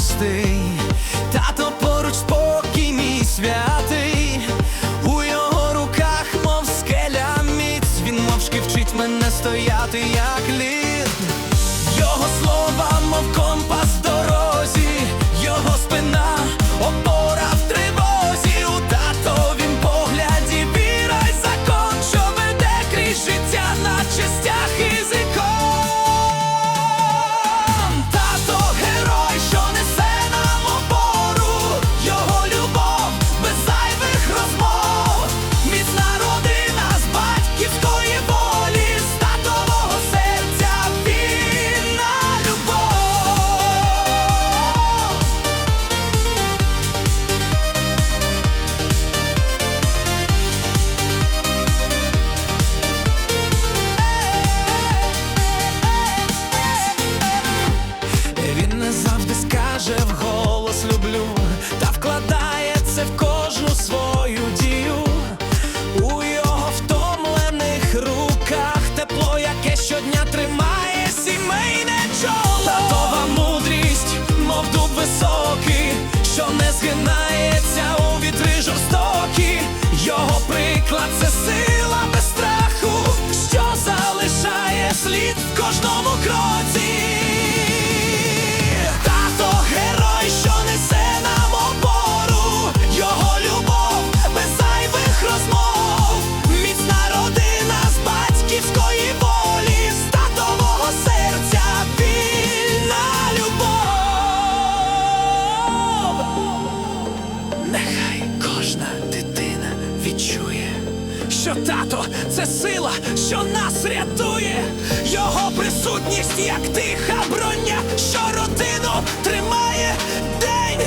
завжди. Тато поруч спокій мій святий. У його руках, мов скеля міць, він мовчки вчить мене стояти, як лід. Його слова, мов компас згинається у вітри жорстокі. Його приклад це сила без страху, що залишає слід в кожному кроці. що тато це сила, що нас рятує, його присутність, як тиха броня, що родину тримає день.